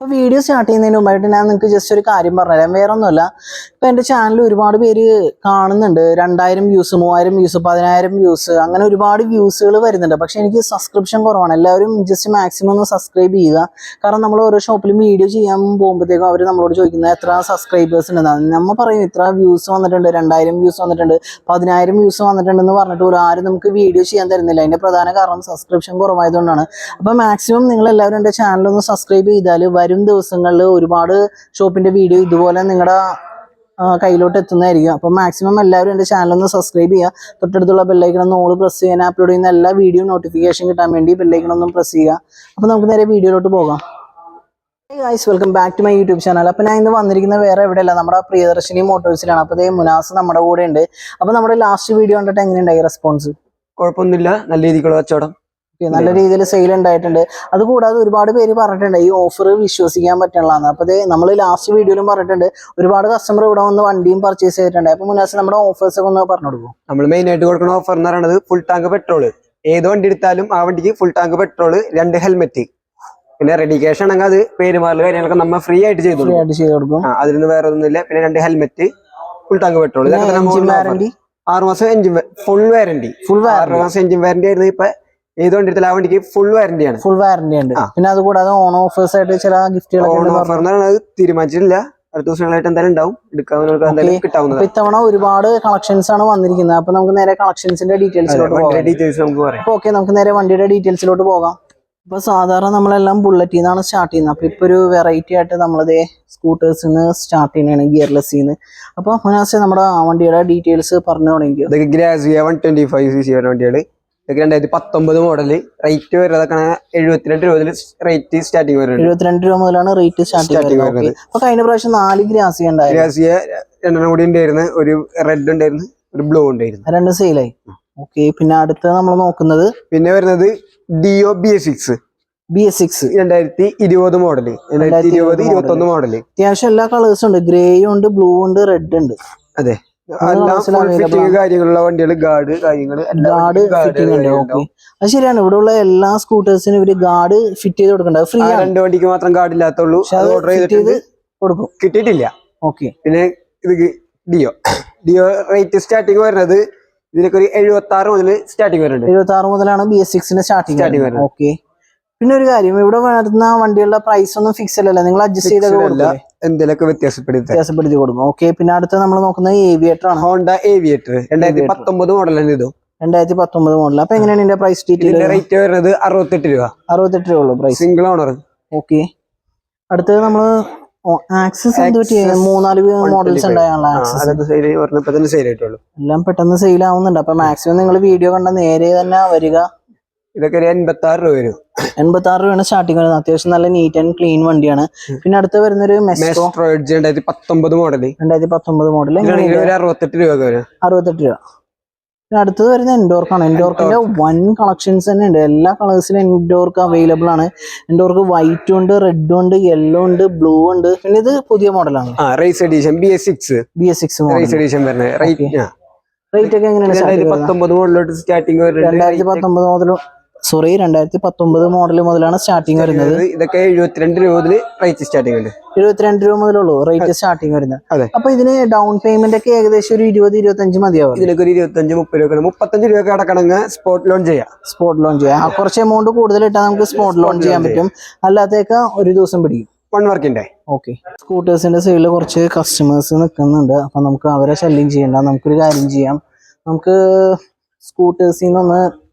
അപ്പോൾ video start ചെയ്യുന്നതിന് മുമ്പായിട്ട് ഞാൻ നിങ്ങൾക്ക് ജസ്റ്റ് ഒരു കാര്യം പറഞ്ഞുതരാം. വേറെ ഒന്നുമല്ല ഇപ്പോൾ എന്റെ ചാനൽ ഒരുപാട് പേര് കാണുന്നുണ്ട്. രണ്ടായിരം വ്യൂസ് മൂവായിരം വ്യൂസ് പതിനായിരം വ്യൂസ് അങ്ങനെ ഒരുപാട് വ്യൂസുകൾ വരുന്നുണ്ട്. പക്ഷേ എനിക്ക് സബ്സ്ക്രിപ്ഷൻ കുറവാണ്. എല്ലാവരും ജസ്റ്റ് മാക്സിമം ഒന്ന് സബ്സ്ക്രൈബ് ചെയ്യുക. കാരണം നമ്മൾ ഓരോ ഷോപ്പിലും വീഡിയോ ചെയ്യാൻ പോകുമ്പോഴത്തേക്കും അവർ നമ്മളോട് ചോദിക്കുന്നത് എത്ര സബ്സ്ക്രൈബേഴ്സ് ഉണ്ടെന്നാണ് നമ്മൾ പറയും ഇത്ര വ്യൂസ് വന്നിട്ടുണ്ട് രണ്ടായിരം വ്യൂസ് വന്നിട്ടുണ്ട് പതിനായിരം വ്യൂസ് വന്നിട്ടുണ്ടെന്ന് പറഞ്ഞിട്ട് പോലും ആരും നമുക്ക് വീഡിയോ ചെയ്യാൻ തരുന്നില്ല. അതിന്റെ പ്രധാന കാരണം സബ്സ്ക്രിപ്ഷൻ കുറവായതുകൊണ്ടാണ്. അപ്പോൾ മാക്സിമം നിങ്ങൾ എല്ലാവരും എന്റെ ചാനലൊന്ന് സബ്സ്ക്രൈബ് ചെയ്താൽ വരും ദിവസങ്ങളിൽ ഒരുപാട് ഷോപ്പിന്റെ വീഡിയോ ഇതുപോലെ നിങ്ങളുടെ കയ്യിലോട്ട് എത്തുന്നതായിരിക്കും. അപ്പോൾ മാക്സിമം എല്ലാവരും എന്റെ ചാനൽ ഒന്ന് സബ്സ്ക്രൈബ് ചെയ്യുക തൊട്ടടുത്തുള്ള ബെല്ലൈക്കൺ ഒന്ന് ഓൾ പ്രസ് ചെയ്യാൻ അപ്ലോഡ് ചെയ്യുന്ന എല്ലാ വീഡിയോ നോട്ടിഫിക്കേഷൻ കിട്ടാൻ വേണ്ടി ബെല്ലൈക്കൺ ഒന്നും പ്രസ് ചെയ്യുക അപ്പോൾ നമുക്ക് നേരെ വീഡിയോയിലോട്ട് പോകാം. Guys welcome back to my YouTube channel അപ്പോൾ ഞാൻ ഇന്ന് വന്നിരിക്കുന്ന വേറെ എവിടെയല്ല നമ്മുടെ പ്രിയദർശിനി മോട്ടോഴ്സിലാണ് അപ്പോൾ അതേ മുനാസ് നമ്മുടെ കൂടെ ഉണ്ട് അപ്പോൾ നമ്മുടെ ലാസ്റ്റ് വീഡിയോ കണ്ടിട്ട് എങ്ങനെയുണ്ടായി റെസ്പോൺസ് കുഴപ്പമൊന്നുമില്ല. നല്ല രീതിക്കുള്ള കച്ചവടം. നല്ല രീതിയിൽ സെയിൽ ഉണ്ടായിട്ടുണ്ട്. അതുകൂടാതെ ഒരുപാട് പേര് പറഞ്ഞിട്ടുണ്ട് ഈ ഓഫർ വിശ്വസിക്കാൻ പറ്റണതാണ് അപ്പോൾ ഇത് നമ്മൾ ലാസ്റ്റ് വീഡിയോയിലും പറഞ്ഞിട്ടുണ്ട് ഒരുപാട് കസ്റ്റമർ ഇവിടെ വന്ന് വണ്ടിയും പർച്ചേസ് ചെയ്തിട്ടുണ്ട്. അപ്പോൾ മുന്നാസ് നമ്മുടെ ഓഫേഴ്സ് ഒക്കെ ഒന്ന് പറഞ്ഞു കൊടുക്കും നമ്മൾ മെയിൻ ആയിട്ട് കൊടുക്കുന്ന ഓഫർ എന്ന് പറയുന്നത് ഫുൾ ടാങ്ക് പെട്രോൾ ഏത് വണ്ടി എടുത്താലും ആ വണ്ടിക്ക് ഫുൾ ടാങ്ക് പെട്രോൾ രണ്ട് ഹെൽമെറ്റ് പിന്നെ റെഡി ക്യാഷ് ആണെങ്കിൽ അത് പേരുമാറൽ കാര്യങ്ങളൊക്കെ നമ്മൾ ഫ്രീ ആയിട്ട് ചെയ്തു കൊടുക്കും. കൊടുക്കും. അതിലൊന്നും വേറെ ഒന്നുമില്ല. പിന്നെ രണ്ട് ഹെൽമെറ്റ് ഫുൾ ടാങ്ക് പെട്രോൾ ആറ് മാസം എഞ്ചിൻ ഫുൾ വാറണ്ടി ഫുൾ ആറ് മാസം എഞ്ചിൻ വാറണ്ടി ആയിരുന്നു ഇപ്പൊ ഏത് വണ്ടി എടുത്താലും ആ വണ്ടിക്ക് ഫുൾ വാറന്റിയാണ് ഫുൾ വാറന്റി ഉണ്ട്. പിന്നെ അതുകൂടാതെ ഓൺ ഓഫേഴ്സ് ആയിട്ട് ചില ഗിഫ്റ്റുകളൊക്കെ ഓൺ ഓഫർ പറയുന്നത് തീരുമാനിച്ചിട്ടില്ല. അടുത്ത ദിവസങ്ങളായിട്ട് എന്തായാലും ഉണ്ടാവും. എടുക്കാവുന്നവർക്ക് എന്തായാലും കിട്ടാവുന്നത് ഇത്തവണ ഒരുപാട് കളക്ഷൻസ് ആണ് വന്നിരിക്കുന്നത്. അപ്പൊ നമുക്ക് നേരെ കളക്ഷൻസിന്റെ ഡീറ്റെയിൽസിലോട്ട് പോകാം. ഡീറ്റെയിൽസ് നമുക്ക് പറയാം. ഓക്കെ നമുക്ക് നേരെ വണ്ടിയുടെ ഡീറ്റെയിൽസിലോട്ട് പോകാം. ഇപ്പൊ സാധാരണ നമ്മളെല്ലാം ബുള്ളറ്റിൽ നിന്നാണ് സ്റ്റാർട്ട് ചെയ്യുന്നത്. അപ്പൊ ഇപ്പൊ ഒരു വെറൈറ്റി ആയിട്ട് നമ്മളതേ സ്കൂട്ടേഴ്സിൽ നിന്ന് സ്റ്റാർട്ട് ചെയ്യുന്നതാണ് ഗിയർലെസ്സിൽ നിന്ന് അപ്പൊ മുനാസെ നമ്മുടെ ആ വണ്ടിയുടെ ഡീറ്റെയിൽസ് പറഞ്ഞു തുടങ്ങിയോ ഗ്രാസ് വൺ ട്വന്റി ഫൈവ് സി ഇതൊക്കെ രണ്ടായിരത്തി പത്തൊമ്പത് മോഡൽ റേറ്റ് വരുന്നതൊക്കെ എഴുപത്തിരണ്ട് രൂപയിൽ റേറ്റ് സ്റ്റാർട്ടിങ് വരുന്നത്. എഴുപത്തിരണ്ട് രൂപ മുതലാണ് റേറ്റ് സ്റ്റാർട്ട് Starting വരുന്നത്. അപ്പൊ കഴിഞ്ഞ പ്രാവശ്യം നാല് ഗ്രാസിയ ഉണ്ടായിരുന്നു. ഗ്രാസിയ രണ്ടെണ്ണം കൂടി ഉണ്ടായിരുന്നു. ഒരു റെഡ് ഉണ്ടായിരുന്നു ഒരു ബ്ലൂ ഉണ്ടായിരുന്നു. രണ്ട് സെയിലായി ഓക്കെ പിന്നെ അടുത്ത നമ്മൾ നോക്കുന്നത് പിന്നെ വരുന്നത് Dio B S six B S six രണ്ടായിരത്തി ഇരുപത് മോഡൽ രണ്ടായിരത്തി ഇരുപത് ഇരുപത്തി ഒന്ന് മോഡൽ അത്യാവശ്യം എല്ലാ കളേഴ്സും ഉണ്ട്. ഗ്രേയും ഉണ്ട് ബ്ലൂ ഉണ്ട് റെഡ് ഉണ്ട്. അതെ. കാര്യങ്ങളുള്ള വണ്ടികൾ ഗാർഡ് കാര്യങ്ങൾ ഗാർഡ് ഫിറ്റിംഗ് ഉണ്ട് ഓക്കെ അത് ശരിയാണ്. ഇവിടെ ഉള്ള എല്ലാ സ്കൂട്ടേഴ്സിനും ഇവർ ഗാർഡ് ഫിറ്റ് ചെയ്ത് കൊടുക്കണ്ട ഫ്രീ രണ്ട് വണ്ടിക്ക് മാത്രം ഗാർഡ് ഇല്ലാത്തുള്ളൂ. അത് ഓർഡർ ഫിറ്റ് ചെയ്ത് കൊടുക്കും. കിട്ടിയിട്ടില്ല. ഓക്കെ പിന്നെ ഇത് ഡിയോ. ഡിയോ റേറ്റ് സ്റ്റാർട്ടിങ് വരുന്നത് ഇതിനൊക്കെ ഒരു എഴുപത്തി ആറ് മുതൽ സ്റ്റാർട്ടിങ് വരുന്നുണ്ട്. എഴുപത്തി ആറ് മുതലാണ് ബി എസ് സിക്സിന്റെ സ്റ്റാർട്ടിങ് സ്റ്റാർട്ടിങ് വരുന്നത്. ഓക്കെ പിന്നെ ഒരു കാര്യം ഇവിടെ വരുന്ന വണ്ടികളുടെ പ്രൈസ് ഒന്നും ഫിക്സ് അല്ലല്ലോ. നിങ്ങൾ അഡ്ജസ്റ്റ് ചെയ്തൊക്കെ എന്തെങ്കിലുമൊക്കെ വ്യത്യാസപ്പെടുത്ത വ്യത്യാസപ്പെടുത്തി കൊടുക്കും. ഓക്കെ പിന്നെ അടുത്ത് നമ്മൾ നോക്കുന്നത് ഏവിയേറ്റർ ആണ്. ഹോണ്ട ഏവിയേറ്റർ രണ്ടായിരത്തി പത്തൊമ്പത് മോഡലാണ് ഇത്. രണ്ടായിരത്തി പത്തൊമ്പത് മോഡൽ അപ്പൊ എങ്ങനെയാണ് ഇതിന്റെ പ്രൈസ് ഡീറ്റെയിൽ റേറ്റ് വരുന്നത് അറുപത്തെട്ട് രൂപ. അറുപത്തെട്ട് രൂപ ഉള്ളൂ പ്രൈസ് സിംഗിൾ ഓണർ ഓക്കെ അടുത്തത് നമ്മൾ ആക്സസ് മൂന്നാൽ മോഡൽസ് ഉണ്ടായുള്ള എല്ലാം പെട്ടെന്ന് സെയിൽ ആവുന്നുണ്ട്. അപ്പൊ മാക്സിമം നിങ്ങൾ വീഡിയോ കണ്ട നേരെ തന്നെ വരിക. ഇതൊക്കെ ഒരു എൺപത്തി ആറ് രൂപ വരും. എൺപത്തി ആറ് രൂപയാണ് സ്റ്റാർട്ടിങ് വരുന്നത്. അത്യാവശ്യം നല്ല നീറ്റ് ആൻഡ് ക്ലീൻ വണ്ടിയാണ്. പിന്നെ അടുത്ത് വരുന്നൊരു മെസ്ട്രോയിഡ്ജ് രണ്ടായിരത്തി പത്തൊമ്പത് മോഡൽ രണ്ടായിരത്തി പത്തൊമ്പത് മോഡൽ ഒരു അറുപത്തെട്ട് രൂപ വരും. അറുപത്തെട്ട് രൂപ. പിന്നെ അടുത്തത് വരുന്നത് എൻഡോർക്കാണ് എൻഡോർക്കിന്റെ വൺ കളക്ഷൻസ് തന്നെ ഉണ്ട്. എല്ലാ കളേഴ്സിലും എൻഡോർക്ക് അവൈലബിൾ ആണ്. എൻഡോർക്ക് വൈറ്റ് ഉണ്ട് റെഡ് ഉണ്ട് യെല്ലോ ഉണ്ട് ബ്ലൂ ഉണ്ട്. പിന്നെ ഇത് പുതിയ മോഡലാണ് race edition B S six B S six race edition വരുന്നത്. റേറ്റ് ഒക്കെ എങ്ങനെയാണ് രണ്ടായിരത്തി? പത്തൊമ്പത് മോഡലോട്ട് സ്റ്റാർട്ടിങ് രണ്ടായിരത്തി പത്തൊമ്പത് മുതൽ സോറി രണ്ടായിരത്തി പത്തൊമ്പത് മോഡൽ മുതലാണ് സ്റ്റാർട്ടിങ് വരുന്നത്. ഇതൊക്കെ എഴുപത്തിരണ്ട് രൂപ മുതൽ റേറ്റ് സ്റ്റാർട്ടിംഗ് ഉണ്ട്. എഴുപത്തിരണ്ട് രൂപ മുതലുള്ളൂ റേറ്റ് സ്റ്റാർട്ടിംഗ് വരുന്നത്. അപ്പൊ ഇതിന് ഡൗൺ പേയ്മെന്റ് ഒക്കെ ഏകദേശം ഒരു ഇരുപത് ഇരുപത്തഞ്ച് മതിയാവും. ഇതിനൊക്കെ ഒരു ഇരുപത്തഞ്ച് മുപ്പത് രൂപ മുപ്പത്തഞ്ച് രൂപ അടക്കണമെങ്കിൽ സ്പോട്ട് ലോൺ ചെയ്യാം. സ്പോട്ട് ലോൺ ചെയ്യാം. ആ, കുറച്ച് എമൗണ്ട് കൂടുതൽ ഇട്ടാൽ നമുക്ക് സ്പോട്ട് ലോൺ ചെയ്യാൻ പറ്റും. അല്ലാത്തേക്ക് ഒരു ദിവസം പിടിക്കും. വൺ വർക്കിന്റെ ഓക്കെ സ്കൂട്ടേഴ്സിന്റെ സൈഡിൽ കുറച്ച് കസ്റ്റമേഴ്സ് നിൽക്കുന്നുണ്ട്. അപ്പൊ നമുക്ക് അവരെ ശല്യം ചെയ്യണ്ട. നമുക്കൊരു കാര്യം ചെയ്യാം. നമുക്ക് സ്കൂട്ടേഴ്സിൽ നിന്നൊന്ന്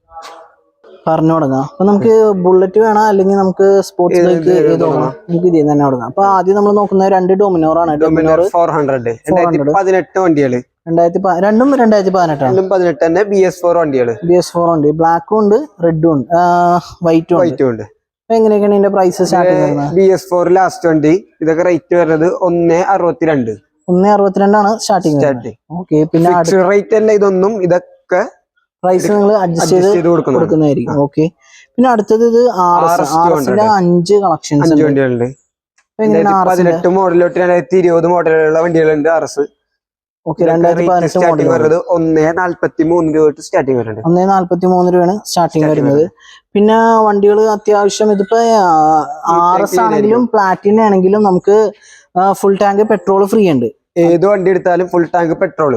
പറഞ്ഞു തുടങ്ങാം അപ്പൊ നമുക്ക് ബുള്ളറ്റ് വേണം? അല്ലെങ്കിൽ നമുക്ക് സ്പോർട്സ് ബൈക്ക് ഏത് നമുക്ക് ഇതിൽ തന്നെ തുടങ്ങാം അപ്പൊ ആദ്യം നമ്മൾ നോക്കുന്ന രണ്ട് ഡോമിനോർ ആണ്. ഡോമിനോർ ഫോർ ഹൺഡ്രഡ് പതിനെട്ട് വണ്ടികൾ. രണ്ടായിരത്തി രണ്ടും രണ്ടായിരത്തി പതിനെട്ടാണ് രണ്ടും പതിനെട്ട് തന്നെ ബി എസ് ഫോർ വണ്ടികൾ. ബി എസ് ഫോർ ഉണ്ട്. ബ്ലാക്കും ഉണ്ട് റെഡും ഉണ്ട് വൈറ്റും വൈറ്റും ഉണ്ട്. എങ്ങനെയൊക്കെയാണ് ഇതിന്റെ പ്രൈസ് സ്റ്റാർട്ട് ചെയ്യുന്നത് ബി എസ് ഫോർ ലാസ്റ്റ് വണ്ടി. ഇതൊക്കെ റേറ്റ് വരുന്നത് ഒന്ന് അറുപത്തിരണ്ട്. ഒന്ന് അറുപത്തിരണ്ടാണ് സ്റ്റാർട്ടിങ് സ്റ്റാർട്ടിങ് ഓക്കെ പിന്നെ റേറ്റ് അല്ല ഇതൊന്നും ഇതൊക്കെ പ്രൈസ് നിങ്ങൾ അഡ്ജസ്റ്റ് ചെയ്ത് കൊടുക്കുന്നതായിരിക്കും. ഓക്കെ പിന്നെ അടുത്തത് ഇത് ആർ എസ് ആർ എസിന്റെ അഞ്ച് കളക്ഷൻസ് വണ്ടികളുണ്ട്. പതിനെട്ട് മോഡൽ തൊട്ട് രണ്ടായിരത്തി ഇരുപത് മോഡലുള്ള വണ്ടികളുണ്ട് ആർ എസ് മോഡൽ വരുന്നത് ഒന്നേ നാല്പത്തി മൂന്ന് രൂപ തൊട്ട് സ്റ്റാർട്ടിങ് വരുന്നുണ്ട്. ഒന്നേ നാല്പത്തി മൂന്ന് രൂപയാണ് സ്റ്റാർട്ടിംഗ് വരുന്നത്. പിന്നെ വണ്ടികൾ അത്യാവശ്യം ഇതിപ്പോ ആർ എസ് ആണെങ്കിലും പ്ലാറ്റിന ആണെങ്കിലും നമുക്ക് ഫുൾ ടാങ്ക് പെട്രോൾ ഫ്രീ ഉണ്ട്. ഏത് വണ്ടി എടുത്താലും ഫുൾ ടാങ്ക് പെട്രോൾ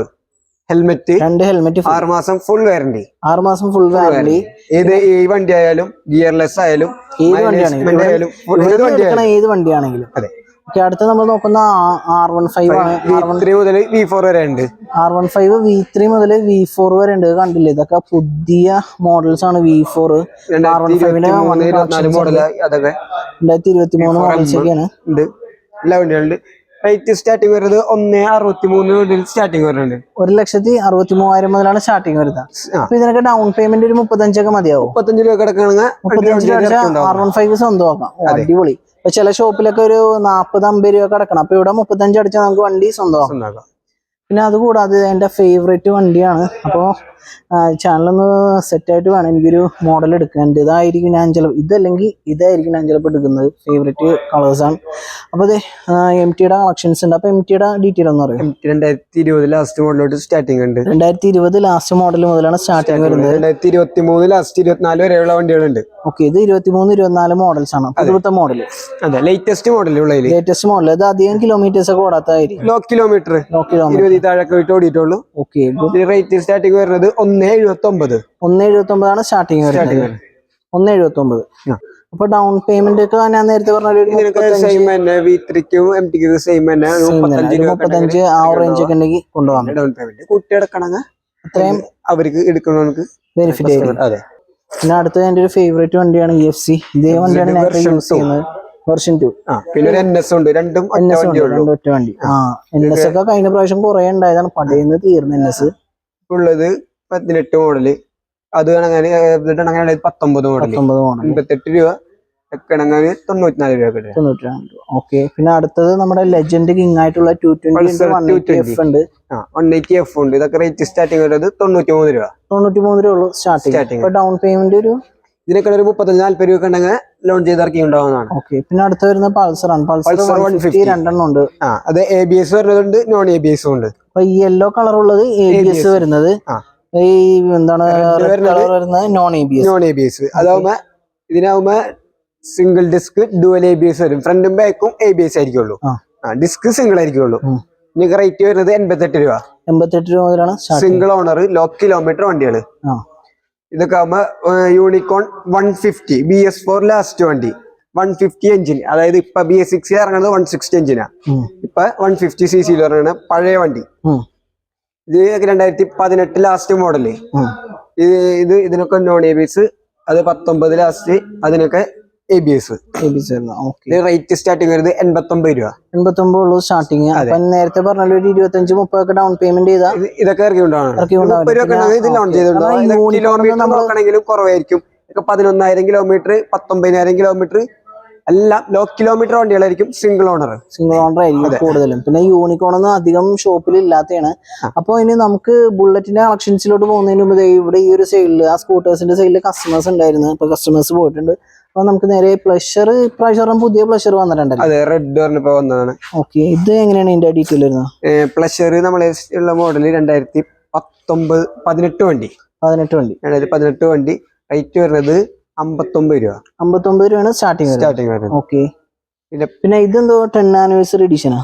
ഹെൽമെറ്റ് രണ്ട് ഹെൽമെറ്റ് ആറ് മാസം ഫുൾ വാറണ്ടി ആറ് മാസം ഫുൾ വാറണ്ടി ഏത് ഈ വണ്ടി ആയാലും ഗിയർലെസ് ആയാലും ഏത് വണ്ടിയാണെങ്കിലും ഏത് വണ്ടിയാണെങ്കിലും. അതെ. അടുത്ത് നമ്മൾ നോക്കുന്ന ആർ വൺ ഫൈവ് ആണ്. മുതൽ വി ഫോർ വരെ ഉണ്ട്. R one five V three മുതൽ വി ഫോർ വരെ ഉണ്ട്. കണ്ടില്ലേ? ഇതൊക്കെ പുതിയ മോഡൽസ് ആണ് വി ഫോർ ആർ വൺ ഫൈവിന് മൂന്ന് അതൊക്കെ. രണ്ടായിരത്തി ഇരുപത്തി മൂന്ന് മോഡൽസ് ഒക്കെയാണ്. ഉണ്ട്. എല്ലാ വണ്ടികളുണ്ട് റേറ്റ് സ്റ്റാർട്ടിങ് വരുന്നത് ഒന്ന് അറുപത്തി മൂന്ന് മുതൽ സ്റ്റാർട്ടിങ് വരുന്നുണ്ട്. ഒരു ലക്ഷത്തി അറുപത്തി മൂവായിരം മുതലാണ് സ്റ്റാർട്ടിങ് വരുന്നത്. അപ്പൊ ഇതിനൊക്കെ ഡൗൺ പേയ്മെന്റ് ഒരു മുപ്പത്തഞ്ചൊക്കെ മതിയാവും. മുപ്പത്തഞ്ച് രൂപ രൂപ ആർ വൺ ഫൈവ് സ്വന്തമാക്കാം. ആക്കാം അടിപൊളി. ഇപ്പൊ ചില ഷോപ്പിലൊക്കെ ഒരു നാപ്പത് അമ്പത് രൂപ കിടക്കണം. അപ്പൊ ഇവിടെ മുപ്പത്തഞ്ച് അടിച്ചാൽ നമുക്ക് വണ്ടി സ്വന്തമാക്കാം. പിന്നെ അതുകൂടാതെ എന്റെ ഫേവറേറ്റ് വണ്ടിയാണ്. അപ്പോൾ ചാനലൊന്ന് സെറ്റായിട്ട് വേണം എനിക്കൊരു മോഡൽ എടുക്കേണ്ടത്. ഇതായിരിക്കും ഞാൻ ചിലപ്പോൾ ഇതല്ലെങ്കിൽ ഇതായിരിക്കും ഞാൻ ചിലപ്പോൾ എടുക്കുന്നത്. ഫേവറേറ്റ് കളേഴ്സാണ് അപ്പോൾ അതെ എം ടിയുടെ കളക്ഷൻസ് ഉണ്ട്. അപ്പോൾ എം ടിയുടെ ഡീറ്റെയിൽ ഒന്ന് അറിയാം? രണ്ടായിരത്തി ഇരുപത് ലാസ്റ്റ് മോഡലോട്ട് സ്റ്റാർട്ടിംഗ് ഉണ്ട്. രണ്ടായിരത്തി ഇരുപത് ലാസ്റ്റ് മോഡൽ മുതലാണ് സ്റ്റാർട്ടിങ് വരുന്നത്. രണ്ടായിരത്തി ഇരുപത്തി മൂന്ന് ലാസ്റ്റ് ഇരുപത്തിനാല് വരെയുള്ള വണ്ടികളുണ്ട്. ഓക്കെ ഇത് ഇരുപത്തി മൂന്ന് ഇരുപത്തിനാല് മോഡൽസ് ആണ്. പുതുത്ത മോഡൽ അതെ ലേറ്റസ്റ്റ് മോഡൽ ഉള്ളതിൽ ലേറ്റസ്റ്റ് മോഡൽ ഇത് അധികം കിലോമീറ്റേഴ്സ് ഒക്കെ ഓടാത്തായിരിക്കും ലോ കിലോമീറ്റർ ലോ കിലോമീറ്റർ ഇരുപത് വിട്ട് ഓടിയിട്ടുള്ളൂ. ഓക്കെ റേറ്റ് സ്റ്റാർട്ടിംഗ് വരുന്നത് ഒന്നേ എഴുപത്തി ഒമ്പത് ഒന്ന് എഴുപത്തി ഒമ്പതാണ് സ്റ്റാർട്ടിങ് വരുന്നത് ഒന്ന് എഴുപത്തി ഒമ്പത് അപ്പൊ ഡൗൺ പേയ്മെന്റ് ഒക്കെ ഞാൻ നേരത്തെ പറഞ്ഞ മുപ്പത്തഞ്ച് ആ റേഞ്ച് ഒക്കെ ഉണ്ടെങ്കിൽ കൊണ്ടുപോകാം. ഡൗൺ പേയ്മെന്റ് കുട്ടി എടുക്കണമെങ്കിൽ അത്രയും അവർക്ക് എടുക്കണമെങ്കിൽ ബെനിഫിറ്റ് ആയിരിക്കും. അതെ. പിന്നെ അടുത്തത് എന്റെ ഒരു ഫേവറേറ്റ് വണ്ടിയാണ് ഇ എഫ് സി ഇതേ വണ്ടിയാണ് ഞാൻ യൂസ് ചെയ്യുന്നത്. വെർഷൻ ടു പിന്നെ ഒരു എൻ എസ് ഉണ്ട്. രണ്ടും എൻ എസ് ഒറ്റ വണ്ടി. ആ എൻ എസ് ഒക്കെ കഴിഞ്ഞ പ്രാവശ്യം കുറെ ഉണ്ടായതാണ്. പടയുന്നത് തീർന്ന എൻ എസ് ഉള്ളത് പതിനെട്ട് മോഡൽ അത് അങ്ങനെ പത്തൊമ്പത് മോഡൽ പത്തൊമ്പത് മോഡൽ അമ്പത്തെട്ട് രൂപ തൊണ്ണൂറ്റിനാല് രൂപ ഓക്കെ പിന്നെ അടുത്തത് നമ്മുടെ ലെജൻഡ് കിങ് ആയിട്ടുള്ള ടു ട്വന്റി ഉണ്ട് Pulsar വൺ എയ്റ്റി 220. എഫ് ഉണ്ട്. വൺ എയ്റ്റി എഫ് ഉണ്ട്. ഇതൊക്കെ റേറ്റ് സ്റ്റാർട്ടിങ് വരുന്നത് തൊണ്ണൂറ്റി മൂന്ന് രൂപ. തൊണ്ണൂറ്റി മൂന്ന് രൂപ ഉള്ളൂ സ്റ്റാർട്ടിങ് Starting. ഡൗൺ പേയ്മെന്റ് ഒരു ഇതിനൊക്കെ ഒരു മുപ്പത്തഞ്ച് നാല്പത് രൂപ ഉണ്ടെങ്കിൽ ലോൺ ചെയ്ത് ഇറക്കി ഉണ്ടാവുന്നതാണ് ഓക്കെ പിന്നെ അടുത്ത വരുന്ന പൾസർ ആണ്. Pulsar one fifty 150. രണ്ടെണ്ണം ഉണ്ട്. അത് എ ബി എസ് വരുന്നതുണ്ട് നോൺ എ ബി എസും ഉണ്ട്. അപ്പൊ ഈ യെല്ലോ കളർ ഉള്ളത് എ ബി എസ് വരുന്നത്. ഈ എന്താണ് വരുന്നത് non A B S non A B S അതാവുമ്പോ ഇതിനാവുമ്പോ single disc dual A B S വരും. ഫ്രണ്ടും ബാക്കും എ ബി എസ് ആയിരിക്കുള്ളൂ. ഡിസ്ക് സിംഗിൾ ആയിരിക്കുള്ളൂ. നിങ്ങൾക്ക് റേറ്റ് വരുന്നത് എൺപത്തെട്ട് രൂപ. എൺപത്തെട്ട് രൂപ മുതലാണ് സിംഗിൾ ഓണർ ലോ കിലോമീറ്റർ വണ്ടികൾ. ആ. ഇതൊക്കെ ആകുമ്പോ Unicorn one fifty B S four last വണ്ടി. വൺ ഫിഫ്റ്റി എഞ്ചിൻ അതായത് ഇപ്പൊ ബി എസ് സിക്സ് ഇറങ്ങുന്നത് വൺ സിക്സ്റ്റി എഞ്ചിനാ. ഇപ്പൊ വൺ ഫിഫ്റ്റി സി സിയിൽ ഇറങ്ങുന്ന പഴയ വണ്ടി. ഇത് രണ്ടായിരത്തി പതിനെട്ട് ലാസ്റ്റ് മോഡൽ. ഇത് ഇത് ഇതിനൊക്കെ നോൺ എ ബി എസ് അത് പത്തൊമ്പത് ലാസ്റ്റ് അതിനൊക്കെ A B S A B S rate starting വരുന്നത് എൺപത്തൊമ്പത് രൂപ. എൺപത്തൊമ്പത് ഉള്ളൂ സ്റ്റാർട്ടിങ് അപ്പൊ നേരത്തെ പറഞ്ഞ ഒരു ഇരുപത്തഞ്ച് മുപ്പതൊക്കെ ഡൗൺ പേയ്മെന്റ് ചെയ്താൽ ഇത് ഇതൊക്കെ ഇറക്കി കിലോമീറ്റർ നോക്കണമെങ്കിലും കുറവായിരിക്കും. ഇതൊക്കെ പതിനൊന്നായിരം കിലോമീറ്റർ പത്തൊമ്പതിനായിരം കിലോമീറ്റർ എല്ലാം ലോ കിലോമീറ്റർ വണ്ടികളായിരിക്കും സിംഗിൾ ഓണർ സിംഗിൾ ഓണർ ആയിരിക്കും കൂടുതലും. പിന്നെ യൂണിക്കോൺ ഒന്നും അധികം ഷോപ്പിൽ ഇല്ലാത്തതാണ്. അപ്പൊ അപ്പോൾ ഇനി നമുക്ക് ബുള്ളറ്റിന്റെ കളക്ഷൻസിലോട്ട് പോകുന്നതിന് മുമ്പ് ഇവിടെ ഈ ഒരു സൈഡിൽ ആ സ്കൂട്ടേഴ്സിന്റെ സൈഡിൽ കസ്റ്റമേഴ്സ് ഉണ്ടായിരുന്നു. ഇപ്പൊ കസ്റ്റമേഴ്സ് പോയിട്ടുണ്ട്. അപ്പൊ നമുക്ക് നേരെ പ്ലഷർ ഇപ്രാവശ്യം പുതിയ പ്ലഷർ വന്നിട്ടുണ്ടല്ലോ. അതെ റെഡ് പറഞ്ഞപ്പോ വന്നതാണ്. ഓക്കെ ഇത് എങ്ങനെയാണ് ഇതിന്റെ ഡീറ്റെയിൽ വരുന്നത്? പ്ലഷർ നമ്മളെ ഉള്ള മോഡൽ രണ്ടായിരത്തി പത്തൊമ്പത് പതിനെട്ട് വണ്ടി. പതിനെട്ട് വണ്ടി. രണ്ടായിരത്തി പതിനെട്ട് വണ്ടി. റേറ്റ് വരുന്നത് അമ്പത്തൊമ്പത് രൂപ. അമ്പത്തൊമ്പത് രൂപയാണ് സ്റ്റാർട്ടിങ് സ്റ്റാർട്ടിങ് വരുന്നത്. ഓക്കെ പിന്നെ ഇതെന്തോ ടെൻ ആനിവേഴ്സറി എഡിഷനാ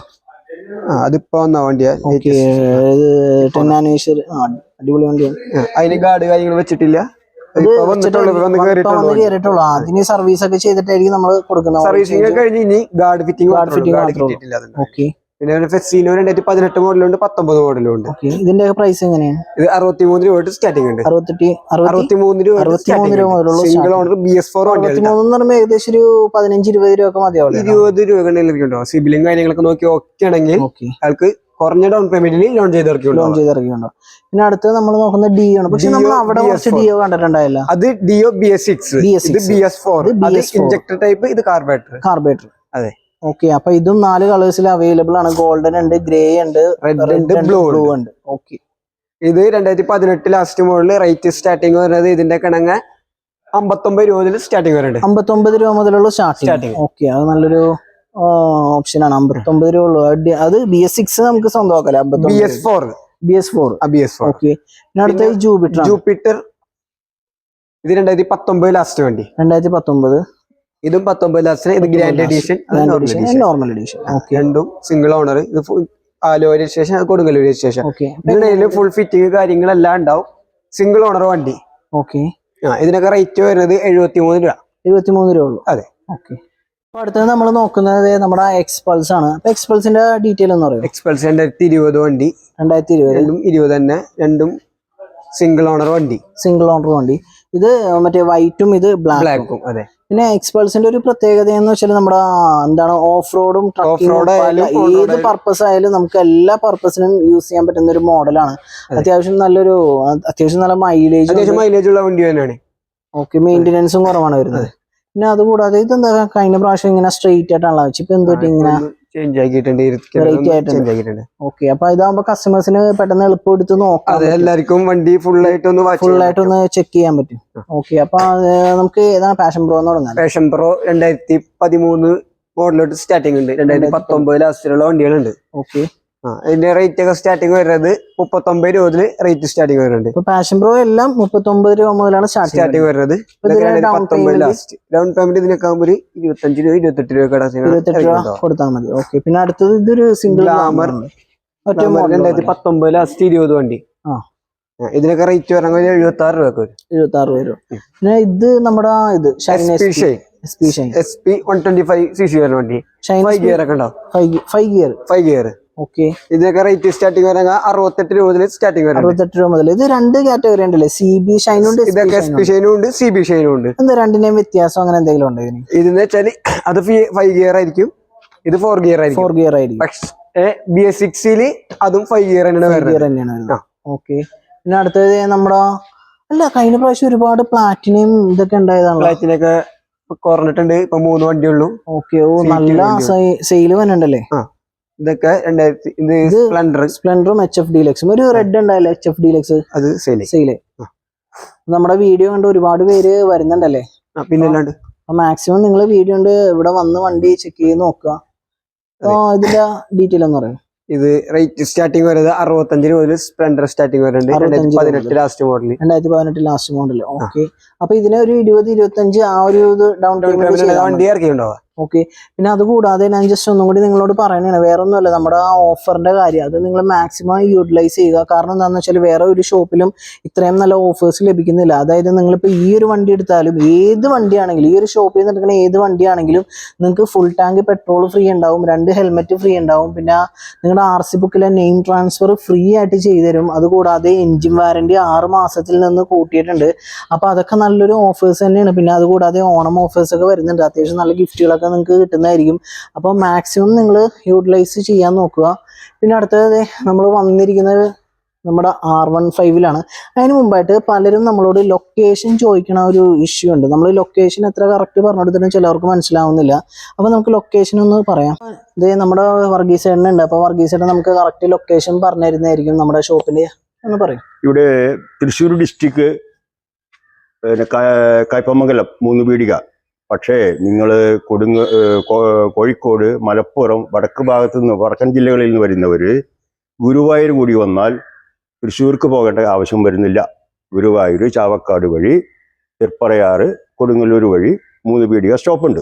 അതിപ്പോ വന്ന വണ്ടിയാ. ഓക്കെ ടെൻ ആനിവേഴ്സറി അടിപൊളി വണ്ടിയാണ്. അതിന് ഗാർഡ് കാര്യങ്ങൾ വെച്ചിട്ടില്ല. അതിന് സർവീസ് ഒക്കെ ചെയ്തിട്ടായിരിക്കും നമ്മൾ കൊടുക്കുന്നത് സർവീസിംഗ് കഴിഞ്ഞ് ഇനി guard fitting guard fitting okay പിന്നെ ഫെസിനോ രണ്ടായിരത്തി പതിനെട്ട് മോഡലുണ്ട് പത്തൊമ്പത് മോഡലും ഉണ്ട്. ഓക്കെ ഇതിന്റെ പ്രൈസ് എങ്ങനെയാണ് ഇത് അറുപത്തി മൂന്ന് രൂപ തൊട്ട് സ്റ്റാർട്ടിംഗ് ഉണ്ട്. അറുപത്തി അറുപത്തി മൂന്ന് രൂപ അറുപത്തിമൂന്ന് രൂപ മുതലുള്ള single starting. Owner B S four വണ്ടികൾ അറുപത്തിമൂന്ന് എന്ന് പറയുമ്പോൾ ഏകദേശം ഒരു പതിനഞ്ച് ഇരുപത് രൂപ ഒക്കെ മതിയാവില്ല ഇരുപത് രൂപ സിബിലും കാര്യങ്ങളൊക്കെ നോക്കി ഓക്കെ ആണെങ്കിൽ ആൾക്ക് കുറഞ്ഞ ഡൗൺ പേയ്മെന്റിൽ ലോൺ ചെയ്ത് ലോൺ ചെയ്ത് ഇറക്കിയുണ്ടോ പിന്നെ അടുത്ത് നമ്മൾ നോക്കുന്ന ഡി ആണ്. പക്ഷെ നമ്മൾ അവിടെ കുറച്ച് BS4. ഡിഒ കണ്ടിട്ടുണ്ടായില്ല. അത് Dio B S six BS6. ഇത് ബി എസ് ഫോർ അത് BS4. ഇഞ്ചക്ടർ ടൈപ്പ് ഇത് കാർബേറ്റർ കാർബേറ്റർ അതെ. ഓക്കെ അപ്പൊ ഇതും നാല് കളേഴ്സിൽ അവൈലബിൾ ആണ്. ഗോൾഡൻ ഉണ്ട് ഗ്രേ ഉണ്ട് റെഡ് ഉണ്ട് ബ്ലൂ ബ്ലൂ ഉണ്ട്. ഓക്കെ ഇത് രണ്ടായിരത്തി പതിനെട്ട് ലാസ്റ്റ് മോഡൽ റേറ്റ് സ്റ്റാർട്ടിങ് വരുന്നത് ഇതിന്റെ കിണങ്ങ അമ്പത്തൊമ്പത് രൂപ മുതൽ സ്റ്റാർട്ടിങ് വരുന്നുണ്ട്. അമ്പത്തൊമ്പത് രൂപ മുതലുള്ള. സ്റ്റാർട്ടിങ് ഓക്കെ അത് നല്ലൊരു ഓപ്ഷൻ ആണ്. അമ്പത്തൊമ്പത് രൂപ ഉള്ളു. അത് ബി എസ് സിക്സ് നമുക്ക് സ്വന്തമാക്കല്ലേ? B S four B S four B S four okay അടുത്ത ജൂപിറ്റർ ജൂപ്പിറ്റർ ഇത് രണ്ടായിരത്തി പത്തൊമ്പത് ലാസ്റ്റ് വേണ്ടി. രണ്ടായിരത്തി പത്തൊമ്പത് ഇതും പത്തൊമ്പത് ലാസ്റ്റിന് ഇത് ഗ്രാൻഡ് എഡീഷൻ നോർമൽ എഡീഷൻ രണ്ടും സിംഗിൾ ഓണർ ഇത് Aluva registration Kodungallur registration okay full fitting കാര്യങ്ങളെല്ലാം ഉണ്ടാവും. സിംഗിൾ ഓണർ വണ്ടി. ഓക്കെ ആ ഇതിനൊക്കെ റേറ്റ് വരുന്നത് എഴുപത്തി മൂന്ന് രൂപ. എഴുപത്തി മൂന്ന് രൂപ ഉള്ളൂ അതെ. ഓക്കെ അപ്പൊ അടുത്തത് നമ്മൾ നോക്കുന്നത് നമ്മുടെ എക്സ്പൾസ് ആണ്. അപ്പൊ എക്സ്പൾസിന്റെ ഡീറ്റെയിൽ എന്ന് പറയും. എക്സ്പൾസ് രണ്ടായിരത്തി ഇരുപത് വണ്ടി. രണ്ടായിരത്തി ഇരുപത്. രണ്ടും ഇരുപത് തന്നെ. രണ്ടും സിംഗിൾ ഓണർ വണ്ടി. സിംഗിൾ ഓണർ വണ്ടി. ഇത് മറ്റേ വൈറ്റും ഇത് ബ്ലാക്കും അതെ. പിന്നെ എക്സ്പൾസിന്റെ ഒരു പ്രത്യേകത എന്ന് വെച്ചാൽ നമ്മുടെ എന്താണ് ഓഫ് റോഡും ഏത് പർപ്പസ് ആയാലും നമുക്ക് എല്ലാ പർപ്പസിനും യൂസ് ചെയ്യാൻ പറ്റുന്ന ഒരു മോഡലാണ് അത്യാവശ്യം നല്ലൊരു അത്യാവശ്യം നല്ല മൈലേജ് മൈലേജ് ഉള്ള വണ്ടി തന്നെയാണ്. ഓക്കെ മെയിന്റെനൻസും കുറവാണ് വരുന്നത്. പിന്നെ അതുകൂടാതെ എന്താ കഴിഞ്ഞ പ്രാവശ്യം ഇങ്ങനെ സ്ട്രെയിറ്റ് ആയിട്ടാണല്ലോ വെച്ച് ഇപ്പൊ എന്തൊട്ട് ഇങ്ങനെ? ചേഞ്ച് ആക്കിയിട്ടുണ്ട് Variety ആയിട്ടുണ്ട്. ഓക്കെ അപ്പൊ ഇതാകുമ്പോ കസ്റ്റമേഴ്സിന് പെട്ടെന്ന് എളുപ്പം എടുത്ത് നോക്കാം അതെ എല്ലാവർക്കും വണ്ടി ഫുൾ ആയിട്ട് ഒന്ന് ഫുൾ ആയിട്ട് ഒന്ന് ചെക്ക് ചെയ്യാൻ പറ്റും. ഓക്കെ അപ്പൊ നമുക്ക് ഏതാണ് പാഷൻ പ്രോ എന്ന് തുടങ്ങാം. പാഷൻ പ്രോ രണ്ടായിരത്തി പതിമൂന്ന് മോഡലോട്ട് സ്റ്റാർട്ടിംഗ് ഉണ്ട്. രണ്ടായിരത്തി പത്തൊമ്പത് ലാസ്റ്റിലുള്ള വണ്ടികളുണ്ട്. ഓക്കെ ഇതിന്റെ റേറ്റ് ഒക്കെ സ്റ്റാർട്ടിങ് വരുന്നത് മുപ്പത്തൊമ്പത് രൂപ മുതൽ റേറ്റ് സ്റ്റാർട്ടിങ് വരുന്നുണ്ട് പാഷൻ പ്രോ എല്ലാം മുപ്പത്തൊമ്പത് രൂപ മുതലാണ് സ്റ്റാർട്ട് സ്റ്റാർട്ടിങ് വരുന്നത്. ഇതിന് പത്തൊമ്പത് ലാസ്റ്റ് ഡൗൺ പേയ്മെന്റ് ഇതിനൊക്കെ ആകുമ്പോൾ ഒരു ഇരുപത്തഞ്ച് രൂപ ഇരുപത്തെട്ട് രൂപ ഇരുപത്തെട്ട് രൂപ കൊടുത്താൽ മതി. ഓക്കെ പിന്നെ അടുത്തത് ഇതൊരു സിംഗിൾ ഗ്ലാമർ രണ്ടായിരത്തി പത്തൊമ്പത് ലാസ്റ്റ് ഇരുപത് വണ്ടി. ആ. ഇതിനൊക്കെ റേറ്റ് വരുന്നത് എഴുപത്തി ആറ് രൂപ വരും. എഴുപത്തി ആറ് രൂപ പിന്നെ ഇത് നമ്മുടെ ഇത് S P one twenty five C C വരുന്ന വണ്ടി. ഫൈവ് ഗിയർ ഒക്കെ ഉണ്ടാവും five gear five gear okay ഇതൊക്കെ റേറ്റ് സ്റ്റാർട്ടിംഗ് വരുന്നത് അറുപത്തെട്ട് രൂപ മുതൽ സ്റ്റാർട്ടിങ് വരുന്നത് അറുപത്തെട്ട് രൂപ മുതൽ. ഇത് രണ്ട് കാറ്റഗറി ഉണ്ടല്ലേ? സി ബി ഷൈനും ഉണ്ട് ഇതൊക്കെ എസ് പി ഷൈനും ഉണ്ട് സി ബി ഷൈനും ഉണ്ട്. എന്താ രണ്ടിന്റെയും വ്യത്യാസം? അങ്ങനെ എന്തെങ്കിലും ഉണ്ടോ ഇതിന്? ഇതെന്ന് വെച്ചാൽ അത് ഫൈവ് ഗിയർ ആയിരിക്കും. ഇത് ഫോർ ഗിയർ ആയിരിക്കും. ഫോർ ഗിയർ ആയിരിക്കും. പക്ഷേ ബി എസ് സിക്സിൽ അതും ഫൈവ് ഗിയർ തന്നെയാണ് ഗിയർ തന്നെയാണ് ഓക്കെ പിന്നെ അടുത്തത് നമ്മുടെ അല്ല കഴിഞ്ഞ പ്രാവശ്യം ഒരുപാട് പ്ലാറ്റിനും ഇതൊക്കെ ഉണ്ടായതാണ് പ്ലാറ്റിനൊക്കെ കുറഞ്ഞിട്ടുണ്ട്. ഇപ്പൊ മൂന്ന് വണ്ടിയുള്ളൂ ഓക്കെ ഓ നല്ല സെയിൽ വന്നിട്ടുണ്ടല്ലേ? ഇതൊക്കെ രണ്ടായിരത്തി ഇത് സ്പ്ലെൻഡർ സ്പ്ലെൻഡറും എച്ച് എഫ് ഡീലക്സും ഒരു റെഡ് ഉണ്ടായില്ലേ എച്ച് എഫ് ഡീലക്സ് അത് സെയിൽ സെയിൽ നമ്മുടെ വീഡിയോ കണ്ട് ഒരുപാട് പേര് വരുന്നുണ്ടല്ലേ? പിന്നെ അല്ലാണ്ട് മാക്സിമം നിങ്ങൾ വീഡിയോ കണ്ട് ഇവിടെ വന്ന് വണ്ടി ചെക്ക് ചെയ്ത് നോക്കുക. ഇതിന്റെ ഡീറ്റെയിൽ എന്ന് പറയുന്നത് ഇത് റേറ്റ് സ്റ്റാർട്ടിംഗ് വരുന്നത് അറുപത്തഞ്ച് രൂപ മുതൽ സ്പ്ലെൻഡർ സ്റ്റാർട്ടിങ് വരുന്നുണ്ട്. 65 രണ്ടായിരത്തി പതിനെട്ട് ലാസ്റ്റ് മോഡൽ രണ്ടായിരത്തി പതിനെട്ട് ലാസ്റ്റ് മോഡൽ ഓക്കെ അപ്പൊ ഇതിന് ഒരു ഇരുപത് ഇരുപത്തഞ്ച് ആ ഒരു ഇത് ഡൗൺ വണ്ടി ഇറക്കിയിട്ടുണ്ടാവുക ഓക്കെ പിന്നെ അതുകൂടാതെ ഞാൻ ജസ്റ്റ് ഒന്നും കൂടി നിങ്ങളോട് പറയണേ വേറെ ഒന്നുമല്ല നമ്മുടെ ആ ഓഫറിന്റെ കാര്യം. അത് നിങ്ങൾ മാക്സിമം യൂട്ടിലൈസ് ചെയ്യുക. കാരണം എന്താണെന്ന് വെച്ചാൽ വേറെ ഒരു ഷോപ്പിലും ഇത്രയും നല്ല ഓഫേഴ്സ് ലഭിക്കുന്നില്ല. അതായത് നിങ്ങളിപ്പോൾ ഈ ഒരു വണ്ടി എടുത്താലും ഏത് വണ്ടിയാണെങ്കിലും ഈ ഒരു ഷോപ്പിൽ നിന്ന് എടുക്കുന്ന ഏത് വണ്ടിയാണെങ്കിലും നിങ്ങൾക്ക് ഫുൾ ടാങ്ക് പെട്രോൾ ഫ്രീ ഉണ്ടാവും രണ്ട് ഹെൽമെറ്റ് ഫ്രീ ഉണ്ടാവും. പിന്നെ നിങ്ങളുടെ ആർ സി ബുക്കിലെ നെയിം ട്രാൻസ്ഫർ ഫ്രീ ആയിട്ട് ചെയ്തു തരും. അതുകൂടാതെ എൻജിൻ വാറണ്ടി ആറ് മാസത്തിൽ നിന്ന് കൂട്ടിയിട്ടുണ്ട്. അപ്പോൾ അതൊക്കെ നല്ലൊരു ഓഫേഴ്സ് തന്നെയാണ്. പിന്നെ അതുകൂടാതെ ഓണം ഓഫേഴ്സ് ഒക്കെ വരുന്നുണ്ട്. അത്യാവശ്യം നല്ല ഗിഫ്റ്റുകളൊക്കെ നിങ്ങൾക്ക് കിട്ടുന്നതായിരിക്കും. അപ്പോൾ മാക്സിമം നിങ്ങൾ യൂട്ടിലൈസ് ചെയ്യാൻ നോക്കുക. പിന്നെ അടുത്തത് നമ്മൾ വന്നിരിക്കുന്നത് നമ്മുടെ ആർ വൺ ഫൈവിലാണ് അതിന് മുമ്പായിട്ട് പലരും നമ്മളോട് ലൊക്കേഷൻ ചോദിക്കണ ഒരു ഇഷ്യൂ ഉണ്ട്. നമ്മൾ ലൊക്കേഷൻ എത്ര കറക്റ്റ് പറഞ്ഞു കൊടുത്തിട്ടും ചിലവർക്ക് മനസ്സിലാവുന്നില്ല. അപ്പോൾ നമുക്ക് ലൊക്കേഷൻ ഒന്ന് പറയാം. ഇത് നമ്മുടെ വർഗീസ് ഉണ്ട്. അപ്പോൾ വർഗീസ് നമുക്ക് കറക്റ്റ് ലൊക്കേഷൻ പറഞ്ഞു തരുന്നതായിരിക്കും നമ്മുടെ ഷോപ്പിന്റെ ഒന്ന് പറയും. ഇവിടെ തൃശ്ശൂർ ഡിസ്ട്രിക്ട് കൈപ്പമംഗലം മൂന്ന് പീടിക. പക്ഷേ നിങ്ങൾ കൊടുങ്ങ് കോഴിക്കോട് മലപ്പുറം വടക്ക് ഭാഗത്തു നിന്ന് വടക്കൻ ജില്ലകളിൽ നിന്ന് വരുന്നവർ ഗുരുവായൂർ കൂടി വന്നാൽ തൃശ്ശൂർക്ക് പോകേണ്ട ആവശ്യം വരുന്നില്ല. ഗുരുവായൂർ ചാവക്കാട് വഴി തിരുപ്പറയാറ് കൊടുങ്ങല്ലൂർ വഴി മൂന്ന് പീടിക സ്റ്റോപ്പുണ്ട്.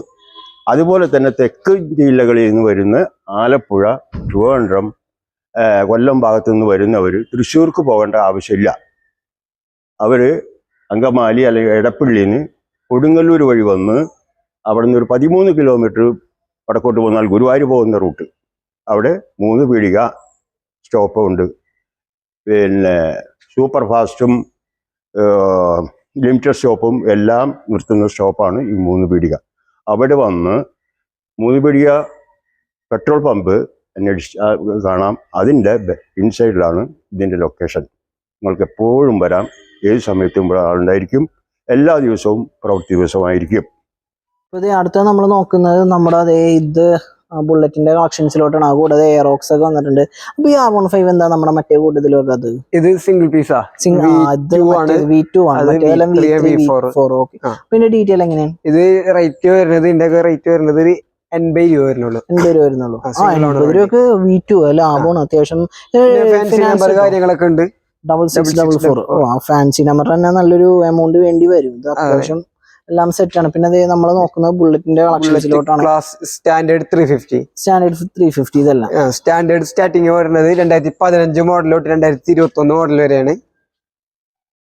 അതുപോലെ തന്നെ തെക്ക് ജില്ലകളിൽ നിന്ന് വരുന്ന ആലപ്പുഴ ട്രിവാൻഡ്രം കൊല്ലം ഭാഗത്തു നിന്ന് വരുന്നവർ തൃശ്ശൂർക്ക് പോകേണ്ട ആവശ്യമില്ല. അവർ അങ്കമാലി അല്ലെങ്കിൽ എടപ്പള്ളിയിൽ നിന്ന് കൊടുങ്ങല്ലൂർ വഴി വന്ന് അവിടെ നിന്ന് ഒരു പതിമൂന്ന് കിലോമീറ്റർ വടക്കോട്ട് പോന്നാൽ ഗുരുവായൂർ പോകുന്ന റൂട്ട് അവിടെ മൂന്ന് പീടിക സ്റ്റോപ്പ് ഉണ്ട്. പിന്നെ സൂപ്പർ ഫാസ്റ്റും ലിമിറ്റഡ് സ്റ്റോപ്പും എല്ലാം നിർത്തുന്ന സ്റ്റോപ്പാണ് ഈ മൂന്ന് പീടിക. അവിടെ വന്ന് മൂന്ന് പീടിക പെട്രോൾ പമ്പ് അന്വേഷിച്ച് കാണാം. അതിന്റെ ഇൻസൈഡിലാണ് ഇതിന്റെ ലൊക്കേഷൻ നിങ്ങൾക്ക് എപ്പോഴും വരാം. ഏത് സമയത്തും ഇവിടെ ആളുണ്ടായിരിക്കും. എല്ലാ ദിവസവും പ്രവൃത്തി ദിവസമായിരിക്കും. ഇപ്പൊ ഇത് അടുത്ത നമ്മൾ നോക്കുന്നത് നമ്മുടെ അതേ ഇത് ബുള്ളറ്റിന്റെ കളക്ഷൻസിലോട്ടാണ് കൂടാതെ എയറോക്സ് ഒക്കെ വന്നിട്ടുണ്ട്. അപ്പൊ ഈ ആർ വൺ ഫൈവ് എന്താ നമ്മുടെ മറ്റേ കൂട്ടത്തിലൊക്കെ അത്? ഇത് സിംഗിൾ പീസാ സിംഗ് അത് V2 ആണ്. വി ടു ആണ്. അത് മറ്റേതെല്ലാം V V3, three V V4. Four okay പിന്നെ ഡീറ്റെയിൽ എങ്ങനെയാണ്? ഇത് റേറ്റ് വരുന്നത് ഇതിന്റെ ഒക്കെ റേറ്റ് വരുന്നത് ഒരു എൺപത് രൂപ വരുന്നുള്ളൂ. എൺപത് രൂപ വരുന്നുള്ളൂ. ആ, ആ single owner എൺപത് രൂപക്ക് വി ടു ലാഭമാണ് അത്യാവശ്യം ഫാൻസി നമ്പർ കാര്യങ്ങളൊക്കെ ഉണ്ട്. Double six double four fancy number തന്നെ നല്ലൊരു എമൗണ്ട് വേണ്ടി വരും. ഇത് അത്യാവശ്യം എല്ലാം സെറ്റ് ആണ്. പിന്നെ അതേ നമ്മൾ നോക്കുന്നത് ബുള്ളറ്റിന്റെ കളക്ഷൻസിലോട്ടാണ് class standard three fifty standard three fifty ഇതെല്ലാം. സ്റ്റാൻഡേർഡ് സ്റ്റാർട്ടിങ് വരുന്നത് രണ്ടായിരത്തി പതിനഞ്ച് മോഡൽ തൊട്ട് രണ്ടായിരത്തി ഇരുപത്തി ഒന്ന് മോഡൽ വരെയാണ്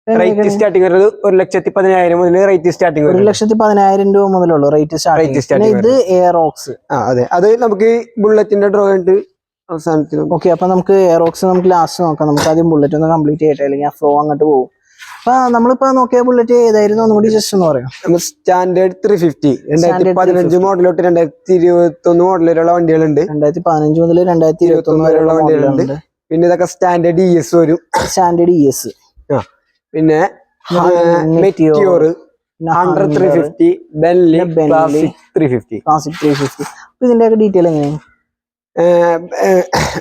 റേറ്റ് സ്റ്റാർട്ടിങ് വരുന്നത് ഒരു ലക്ഷത്തി പതിനായിരം മുതൽ റേറ്റ് സ്റ്റാർട്ടിങ് ഒരു ലക്ഷത്തി പതിനായിരം രൂപ മുതലുള്ളൂ റേറ്റ് സ്റ്റാർട്ടിംഗ് ഇത് എയറോക്സ് ആ അതെ. അത് നമുക്ക് ബുള്ളറ്റിന്റെ ഡ്രോ ഉണ്ട് അവസാനത്തിൽ ഓക്കെ അപ്പൊ നമുക്ക് എയറോക്സ് നമുക്ക് ലാസ്റ്റ് നോക്കാം. നമുക്ക് ആദ്യം ബുള്ളറ്റ് ഒന്ന് കംപ്ലീറ്റ് ചെയ്യട്ടെ അല്ലെങ്കിൽ ആ ഫ്ലോ അങ്ങോട്ട് പോകും. അപ്പൊ നമ്മളിപ്പോ നോക്കിയ ബുള്ളറ്റ് ഏതായിരുന്നു? ഒന്നുകൂടി ജസ്റ്റ് ഒന്ന് പറയാം. നമ്മൾ സ്റ്റാൻഡേർഡ് ത്രീ ഫിഫ്റ്റി രണ്ടായിരത്തി പതിനഞ്ച് മോഡൽ തൊട്ട് രണ്ടായിരത്തി ഇരുപത്തി ഒന്ന് മോഡൽ വരെയുള്ള വണ്ടികളുണ്ട്. രണ്ടായിരത്തി പതിനഞ്ച് മുതൽ രണ്ടായിരത്തി ഇരുപത്തി ഒന്ന് വരെയുള്ള വണ്ടികളുണ്ട്. പിന്നെ ഇതൊക്കെ സ്റ്റാൻഡേർഡ് ഇ എസ് വരും. സ്റ്റാൻഡേർഡ് ഇ എസ് പിന്നെ Meteor hundred three fifty Bentley. Classic three fifty classic three fifty ഇതിന്റെ ഒക്കെ ഡീറ്റെയിൽ എങ്ങനെയാണ്?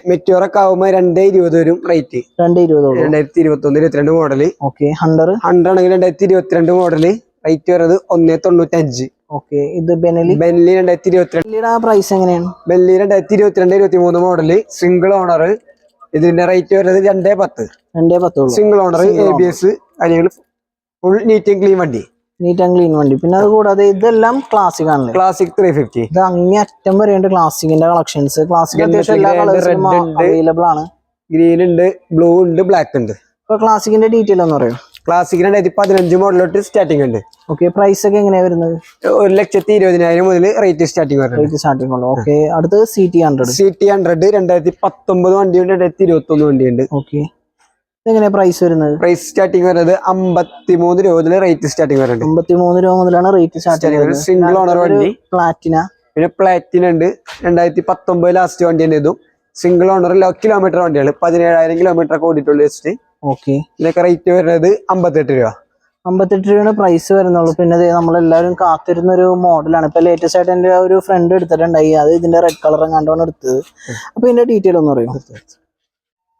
മെറ്റിയോർ ആവുമ്പോ രണ്ടേ ഇരുപത് വരും റേറ്റ് രണ്ടേ ഇരുപത് രണ്ടായിരത്തി ഇരുപത്തി ഒന്ന് ഇരുപത്തിരണ്ട് മോഡൽ ഓക്കെ ഹൺഡ്രഡ് ഹൺഡ്രഡ് ആണെങ്കിൽ രണ്ടായിരത്തി ഇരുപത്തിരണ്ട് മോഡൽ റേറ്റ് വരുന്നത് ഒന്നേ തൊണ്ണൂറ്റഞ്ച്. ഓക്കെ ഇത് ബെനലി ബെല്ലി രണ്ടായിരത്തി ഇരുപത്തിരണ്ട് പ്രൈസ് എങ്ങനെയാണ്? ബെല്ലി രണ്ടായിരത്തി ഇരുപത്തിരണ്ട് ഇരുപത്തി മൂന്ന് മോഡൽ സിംഗിൾ ഓണർ ഇതിന്റെ റേറ്റ് വരുന്നത് രണ്ടേ പത്ത്. രണ്ടേ പത്ത് single owner A B S അല്ലെങ്കിൽ ഫുൾ നീറ്റ് ആൻഡ് ക്ലീൻ വണ്ടി. നീറ്റ് ആൻഡ് ക്ലീൻ വണ്ടി. പിന്നെ അത് കൂടാതെ ഇതെല്ലാം ക്ലാസിക് ആണ് ക്ലാസിക് ത്രീ ഫിഫ്റ്റി ഇത് അങ്ങേ അറ്റം വരെയുണ്ട് ക്ലാസിക്കിന്റെ കളക്ഷൻസ് ക്ലാസിക് അത്യാവശ്യം എല്ലാ അവൈലബിൾ ആണ്. ഗ്രീൻ ഉണ്ട് ബ്ലൂ ഉണ്ട് ബ്ലാക്ക് ഉണ്ട്. ഇപ്പൊ ക്ലാസിക്കിന്റെ ഡീറ്റെയിൽ ഒന്ന് പറയും. ക്ലാസിക് രണ്ടായിരത്തി പതിനഞ്ച് മോഡലോട്ട് സ്റ്റാർട്ടിംഗ് ഉണ്ട്. ഓക്കെ പ്രൈസ് ഒക്കെ എങ്ങനെയാ വരുന്നത്? ഒരു ലക്ഷത്തി ഇരുപതിനായിരം മുതൽ റേറ്റ് സ്റ്റാർട്ടിംഗ് വരുന്നത് റേറ്റ് സ്റ്റാർട്ടിംഗ് ഉള്ളു ഓക്കെ അടുത്തത് C T hundred C T hundred രണ്ടായിരത്തി പത്തൊമ്പത് വണ്ടിയുണ്ട് രണ്ടായിരത്തി ഇരുപത്തി ഒന്ന് വണ്ടിയുണ്ട്. ഓക്കെ ഇതെങ്ങനെയാ പ്രൈസ് വരുന്നത്? പ്രൈസ് സ്റ്റാർട്ടിംഗ് വരുന്നത് അമ്പത്തി മൂന്ന് രൂപ മുതൽ റേറ്റ് സ്റ്റാർട്ടിംഗ് വരുന്നത് അമ്പത്തിമൂന്ന് രൂപ മുതലാണ് റേറ്റ് സ്റ്റാർട്ടിംഗ് സിംഗിൾ ഓണർ വണ്ടി. പ്ലാറ്റിന പിന്നെ പ്ലാറ്റിന ഉണ്ട്. രണ്ടായിരത്തി പത്തൊമ്പത് ലാസ്റ്റ് വണ്ടി തന്നെ ഇതും. സിംഗിൾ ഓണർ കിലോമീറ്റർ വണ്ടികൾ പതിനേഴായിരം കിലോമീറ്റർ ഒക്കെ ഓടിയിട്ടുള്ള ജസ്റ്റ് ഓക്കെ ഇതിനൊക്കെ റേറ്റ് വരുന്നത് അമ്പത്തെട്ട് രൂപ. അമ്പത്തെട്ട് രൂപയാണ് പ്രൈസ് വരുന്നുള്ളൂ. പിന്നെ നമ്മളെല്ലാവരും കാത്തിരുന്ന ഒരു മോഡലാണ് ഇപ്പൊ ലേറ്റസ്റ്റ് ആയിട്ട് എന്റെ ഒരു ഫ്രണ്ട് എടുത്തിട്ടുണ്ടായി. അത് ഇതിന്റെ റെഡ് കളർ കണ്ടോണ്ട് എടുത്തത്. അപ്പൊ ഇതിന്റെ ഡീറ്റെയിൽ ഒന്ന് പറയും.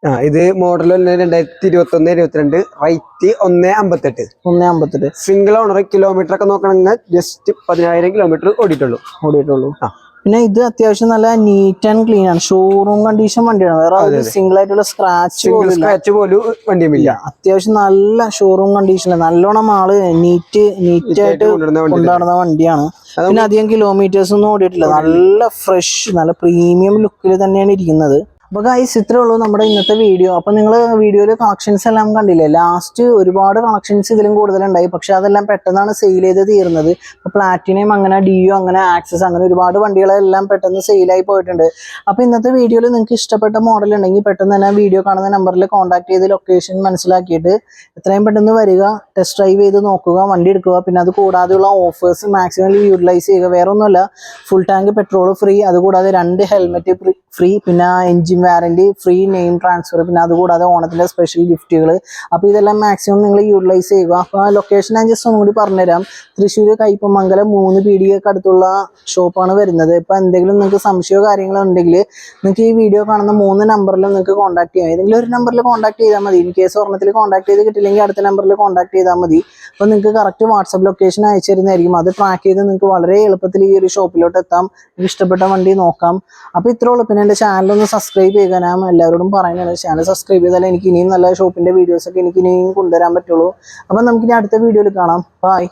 ആ ഇത് മോഡൽ ഒന്ന് രണ്ടായിരത്തി ഇരുപത്തി ഒന്ന് ഇരുപത്തിരണ്ട് റേറ്റ് ഒന്ന് അമ്പത്തെട്ട്. ഒന്ന് അമ്പത്തെട്ട്. സിംഗിൾ ഓണർ കിലോമീറ്റർ ഒക്കെ നോക്കണമെങ്കിൽ ജസ്റ്റ് പതിനായിരം കിലോമീറ്റർ ഓടിയിട്ടുള്ളൂ. ഓടിയിട്ടുള്ളൂ. ആ. പിന്നെ ഇത് അത്യാവശ്യം നല്ല നീറ്റ് ആൻഡ് ക്ലീൻ ആണ്. ഷോറൂം കണ്ടീഷൻ വണ്ടിയാണ്. വേറെ സിംഗിൾ ആയിട്ടുള്ള സ്ക്രാച്ച് സ്ക്രാച്ച് പോലും വണ്ടിയുമില്ല. അത്യാവശ്യം നല്ല ഷോറൂം കണ്ടീഷൻ നല്ലോണം ആൾ നീറ്റ് നീറ്റ് ആയിട്ട് കൊണ്ടുനടന്ന വണ്ടിയാണ്. പിന്നെ അധികം കിലോമീറ്റേഴ്സ് ഒന്നും ഓടിയിട്ടില്ല. നല്ല ഫ്രഷ് നല്ല പ്രീമിയം ലുക്കിൽ തന്നെയാണ് ഇരിക്കുന്നത്. അപ്പൊ ഗൈസ് ഇത്രേ ഉള്ളൂ നമ്മുടെ ഇന്നത്തെ വീഡിയോ അപ്പോൾ നിങ്ങൾ വീഡിയോയിൽ കണക്ഷൻസ് എല്ലാം കണ്ടില്ലേ? ലാസ്റ്റ് ഒരുപാട് കണക്ഷൻസ് ഇതിലും കൂടുതലുണ്ടായി. പക്ഷെ അതെല്ലാം പെട്ടെന്നാണ് സെയിൽ ചെയ്ത് തീർന്നത്. ഇപ്പൊ പ്ലാറ്റിനം അങ്ങനെ ഡിയോ അങ്ങനെ ആക്സസ് അങ്ങനെ ഒരുപാട് വണ്ടികളെല്ലാം പെട്ടെന്ന് സെയിലായി പോയിട്ടുണ്ട്. അപ്പോൾ ഇന്നത്തെ വീഡിയോയിൽ നിങ്ങൾക്ക് ഇഷ്ടപ്പെട്ട മോഡൽ ഉണ്ടെങ്കിൽ പെട്ടെന്ന് തന്നെ വീഡിയോ കാണുന്ന നമ്പറിൽ കോൺടാക്ട് ചെയ്ത് ലൊക്കേഷൻ മനസ്സിലാക്കിയിട്ട് എത്രയും പെട്ടെന്ന് വരിക ടെസ്റ്റ് ഡ്രൈവ് ചെയ്ത് നോക്കുക വണ്ടി എടുക്കുക. പിന്നെ അത് കൂടാതെയുള്ള ഓഫേഴ്സ് മാക്സിമം യൂട്ടിലൈസ് ചെയ്യുക. വേറെ ഒന്നുമല്ല ഫുൾ ടാങ്ക് പെട്രോൾ ഫ്രീ അതുകൂടാതെ രണ്ട് ഹെൽമെറ്റ് ഫ്രീ പിന്നെ engine warranty free name transfer പിന്നെ അതുകൂടാതെ ഓണത്തിന്റെ സ്പെഷ്യൽ ഗിഫ്റ്റുകൾ അപ്പോൾ ഇതെല്ലാം മാക്സിമം നിങ്ങൾ യൂട്ടിലൈസ് ചെയ്യുക. അപ്പോൾ ആ ലൊക്കേഷൻ ഞാൻ ജസ്റ്റ് ഒന്നുകൂടി പറഞ്ഞുതരാം. തൃശ്ശൂർ കയ്പമംഗലം മൂന്ന് പി ഡിയൊക്കെ അടുത്തുള്ള ഷോപ്പാണ് വരുന്നത്. ഇപ്പോൾ എന്തെങ്കിലും നിങ്ങൾക്ക് സംശയമോ കാര്യങ്ങളോ ഉണ്ടെങ്കിൽ നിങ്ങൾക്ക് ഈ വീഡിയോ കാണുന്ന മൂന്ന് നമ്പറിൽ നിങ്ങൾക്ക് കോൺടാക്ട് ചെയ്യാം. ഏതെങ്കിലും ഒരു നമ്പറിൽ കോൺടാക്ട് ചെയ്താൽ മതി. ഇൻ കേസ് ഒരെണ്ണത്തിൽ കോൺടാക്ട് ചെയ്ത് കിട്ടില്ലെങ്കിൽ അടുത്ത നമ്പറിൽ കോൺടാക്ട് ചെയ്താൽ മതി. അപ്പോൾ നിങ്ങൾക്ക് കറക്റ്റ് വാട്സപ്പ് ലൊക്കേഷൻ അയച്ചു തരുന്നതായിരിക്കും. അത് ട്രാക്ക് ചെയ്ത് നിങ്ങൾക്ക് വളരെ എളുപ്പത്തിൽ ഈ ഒരു ഷോപ്പിലോട്ട് എത്താം. ഇഷ്ടപ്പെട്ട വണ്ടി നോക്കാം. അപ്പോൾ ഇത്രയുള്ളൂ പിന്നെ എന്റെ ചാനൽ ഒന്ന് സബ്സ്ക്രൈബ് ചെയ്യുക ഞാൻ എല്ലാവരോടും പറയുന്നത് ചാനൽ സബ്സ്ക്രൈബ് ചെയ്താൽ എനിക്ക് ഇനിയും നല്ല ഷോപ്പിന്റെ വീഡിയോസൊക്കെ എനിക്ക് ഇനിയും കൊണ്ടുവരാൻ പറ്റുള്ളൂ. അപ്പം നമുക്കിനി അടുത്ത വീഡിയോയിൽ കാണാം. ബൈ